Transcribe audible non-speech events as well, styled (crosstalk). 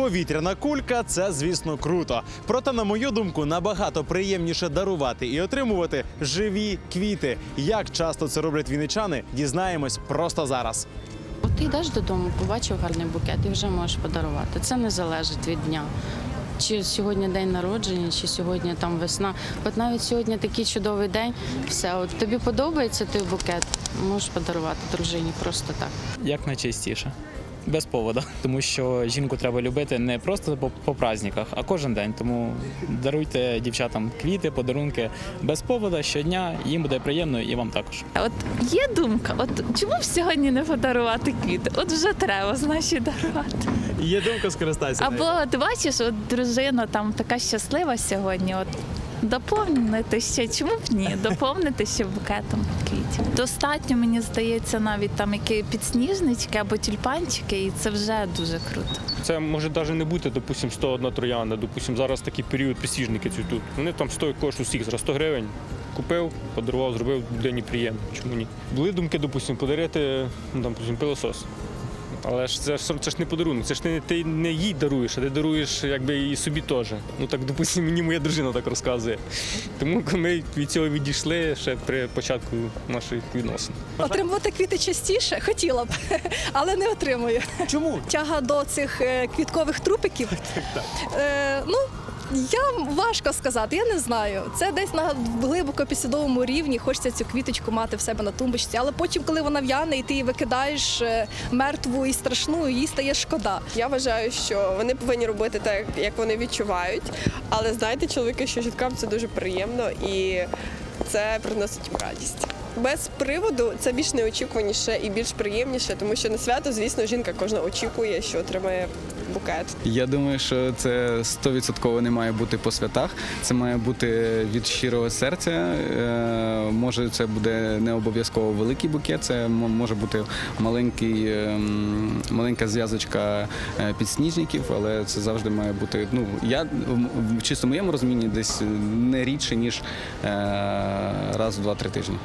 Повітряна кулька це, звісно, круто. Проте, на мою думку, набагато приємніше дарувати і отримувати живі квіти. Як часто це роблять вінничани, дізнаємось просто зараз. От ти йдеш додому, побачив гарний букет і вже можеш подарувати. Це не залежить від дня. Чи сьогодні день народження, чи сьогодні там весна. От навіть сьогодні такий чудовий день. Все, от тобі подобається той букет, можеш подарувати дружині просто так. як найчастіше. Без повода, (laughs) тому що жінку треба любити не просто по, по праздниках, а кожен день. Тому даруйте дівчатам квіти, подарунки без повода щодня. Їм буде приємно і вам також. От є думка, от чому б сьогодні не подарувати квіти? От вже треба, значить, дарувати. Є думка скористатися. Або ти бачиш, от дружина там така щаслива сьогодні. От доповнити ще, чому б ні? Доповнити ще букетом квітів. Достатньо, мені здається, навіть там які підсніжнички або тюльпанчики, і це вже дуже круто. Це може навіть не бути, допустим, 101 троянда. Допустим, зараз такий період підсніжники цвітуть. Вони там стоять коштують всіх зараз 100 гривень. Купив, подарував, зробив людині приємно. Чому ні? Були думки, допустим, подарити ну, там, допустим, пилосос. Але ж це, ж- це ж не подарунок, це ж ти, ти не їй даруєш, а ти даруєш якби і собі теж. Ну так, допустим, мені моя дружина так розказує. Тому ми від цього відійшли ще при початку наших відносин. Отримувати квіти частіше хотіла б, (laughs) але не отримую. Чому? Тяга до цих е, квіткових трупиків. (laughs) Е, ну, я важко сказати, я не знаю. Це десь на глибоко підсвідомому рівні. Хочеться цю квіточку мати в себе на тумбочці. Але потім, коли вона в'яне, і ти її викидаєш е, мертву і страшну, їй стає шкода. Я вважаю, що вони повинні робити так, як вони відчувають. Але знаєте, чоловіки, що жінкам це дуже приємно і це приносить їм радість. Без приводу це більш неочікуваніше і більш приємніше, тому що на свято, звісно, жінка кожна очікує, що отримає букет. Я думаю, що це стовідсотково не має бути по святах. Це має бути від щирого серця. Е, Може, це буде не обов'язково великий букет, це може бути маленький, ем, маленька зв'язочка е, підсніжників, але це завжди має бути. Ну я в чисто моєму розумінні десь не рідше ніж е, раз в два-три тижні.